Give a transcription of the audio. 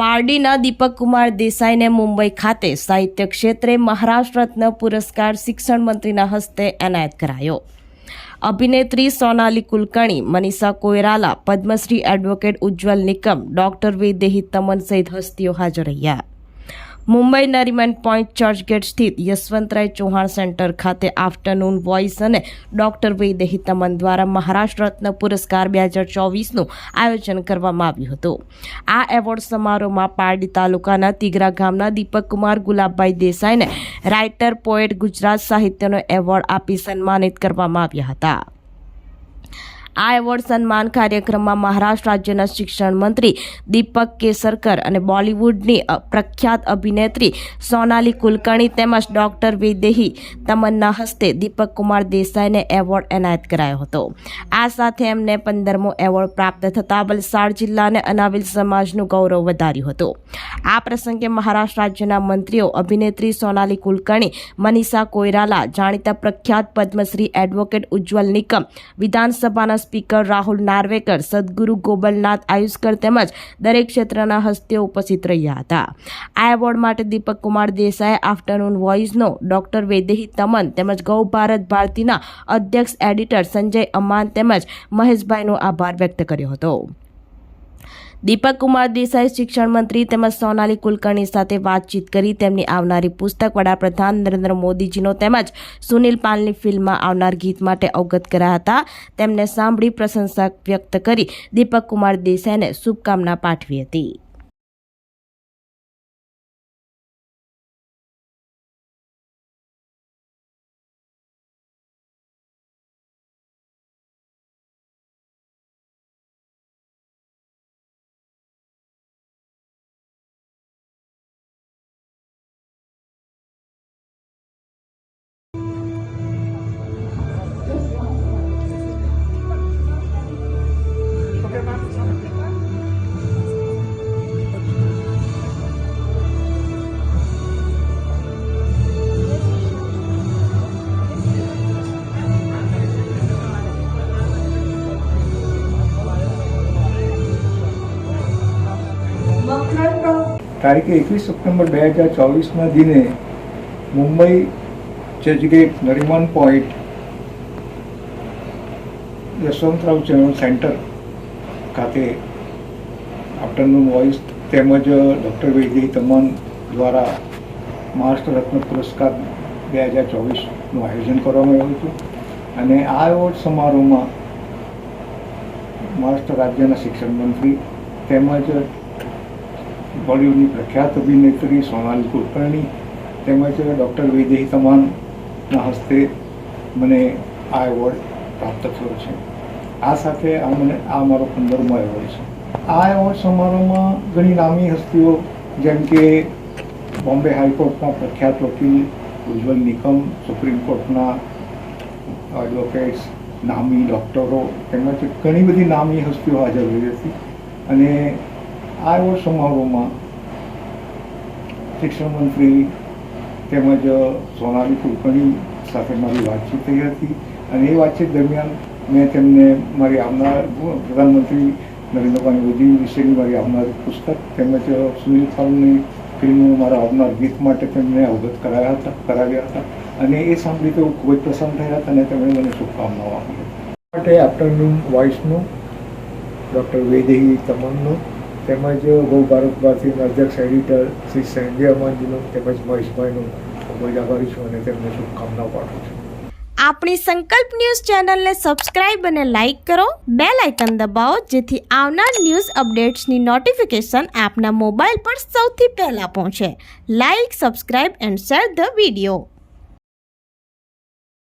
પારડીના દીપક કુમાર દેસાઈને મુંબઈ ખાતે સાહિત્ય ક્ષેત્રે મહારાષ્ટ્ર રત્ન પુરસ્કાર શિક્ષણ મંત્રીના હસ્તે એનાયત કરાયો. અભિનેત્રી સોનાલી કુલકર્ણી, મનીષા કોયરાલા પદ્મશ્રી એડવોકેટ ઉજ્જવલ નિકમ, ડોક્ટર વૈદેહી તમન સહિત હસ્તીઓ હાજર રહ્યા. મુંબઈ નરીમેન પોઈન્ટ ચર્ચગેટ સ્થિત યશવંતરાય ચૌહાણ સેન્ટર ખાતે આફ્ટરનૂન વોઇસ અને ડોક્ટર વૈદેહી તમન દ્વારા મહારાષ્ટ્ર રત્ન પુરસ્કાર બે હજાર ચોવીસનું આયોજન કરવામાં આવ્યું હતું. આ એવોર્ડ સમારોહમાં પારડી તાલુકાના તિગરા ગામના દીપક કુમાર ગુલાબભાઈ દેસાઈને રાઇટર, પોએટ, ગુજરાત સાહિત્યનો એવોર્ડ આપી સન્માનિત કરવામાં આવ્યા હતા. આ એવોર્ડ સન્માન કાર્યક્રમમાં મહારાષ્ટ્ર રાજ્યના શિક્ષણ મંત્રી દીપક કેસરકર અને બોલિવૂડની પ્રખ્યાત અભિનેત્રી સોનાલી કુલકર્ણી તેમજ ડોક્ટર વિદેહી તમન્ના હસ્તે દીપક કુમાર દેસાઈને એવોર્ડ એનાયત કરાયો હતો. આ સાથે એમને પંદરમો એવોર્ડ પ્રાપ્ત થતાં વલસાડ જિલ્લાને અનાવિલ સમાજનું ગૌરવ વધાર્યું હતું. આ પ્રસંગે મહારાષ્ટ્ર રાજ્યના મંત્રીઓ, અભિનેત્રી સોનાલી કુલકર્ણી, મનીષા કોઈરાલા, જાણીતા પ્રખ્યાત પદ્મશ્રી એડવોકેટ ઉજ્જવલ નિકમ, વિધાનસભાના સ્પીકર રાહુલ નાર્વેકર, સદગુરુ ગોબલનાથ આયુષ્કર તેમજ દરેક ક્ષેત્રના હસ્તીઓ ઉપસ્થિત રહ્યા હતા. આ એવોર્ડ માટે દીપક કુમાર દેસાઈ, આફ્ટરનૂન વોઇસનો ડોક્ટર વૈદેહી તમન તેમજ ગૌ ભારત ભારતીના અધ્યક્ષ એડિટર સંજય અમાન તેમજ મહેશભાઈનો આભાર વ્યક્ત કર્યો હતો. દીપક કુમાર દેસાઈ શિક્ષણ મંત્રી તેમજ સોનાલી કુલકર્ણી સાથે વાતચીત કરી તેમની આવનારી પુસ્તક વડાપ્રધાન નરેન્દ્ર મોદીજીનો તેમજ સુનિલ પાલની ફિલ્મમાં આવનાર ગીત માટે અવગત કર્યા હતા. તેમને સાંભળી પ્રશંસા વ્યક્ત કરી દીપક કુમાર દેસાઈને શુભકામના પાઠવી હતી. તારીખે એકવીસ સપ્ટેમ્બર બે હજાર ચોવીસના દિને Mumbai Churchgate Nariman point Yashwantrao channel centre ખાતે આફ્ટરનૂન વોઇસ તેમજ ડૉક્ટર વૈદ્ય તમન દ્વારા મહારાષ્ટ્ર રત્ન પુરસ્કાર બે હજાર ચોવીસનું આયોજન કરવામાં આવ્યું હતું. અને આ એવોર્ડ સમારોહમાં મહારાષ્ટ્ર રાજ્યના શિક્ષણ મંત્રી તેમજ બોલિવૂડની પ્રખ્યાત અભિનેત્રી સોનાલી કુલકર્ણી તેમજ ડૉક્ટર વૈદેહી તમાનના હસ્તે મને આ એવોર્ડ પ્રાપ્ત થયો છે. આ સાથે આ મને આ મારો પંદરમો એવોર્ડ છે. આ એવોર્ડ સમારોહમાં ઘણી નામી હસ્તીઓ જેમ કે બોમ્બે હાઈકોર્ટના પ્રખ્યાત વકીલ, ઉજ્જવલ નિકમ સુપ્રીમ કોર્ટના એડવોકેટ્સ, નામી ડૉક્ટરો તેમજ ઘણી બધી નામી હસ્તીઓ હાજર રહી હતી. અને આ એવોર્ડ સમારોહમાં શિક્ષણ મંત્રી તેમજ સોનાલી કુલકર્ણી સાથે મારી વાતચીત થઈ હતી અને એ વાતચીત દરમિયાન મેં તેમને મારી આવનાર પ્રધાનમંત્રી નરેન્દ્રભાઈ મોદી વિશેની મારી આવનાર પુસ્તક તેમજ સુનિલ ખાનની ફિલ્મનું મારા આવનાર ગીત માટે તેમને અવગત કરાયા હતા, કરાવ્યા હતા અને એ સાંભળી તો ખૂબ જ પ્રસન્ન થયા હતા અને તેમણે મને શુભકામનાઓ આપી હતી. માટે આફ્ટરનૂન વોઇસનું ડૉક્ટર વૈદેહી તમનનું તેમજ ગૌ ભારત અધ્યક્ષ એડિટર શ્રી સંજય અમાનજીનું તેમજ મહેશભાઈનું જ આભારી છું અને તેમને શુભકામનાઓ પાઠવું છું. આપણી સંકલ્પ ન્યૂઝ ચેનલને સબસ્ક્રાઇબ અને લાઇક કરો. બે લાઇકન દબાવો, જેથી આવનાર ન્યૂઝ અપડેટ્સની નોટિફિકેશન આપના મોબાઈલ પર સૌથી પહેલાં પહોંચે. Like, subscribe and share the video.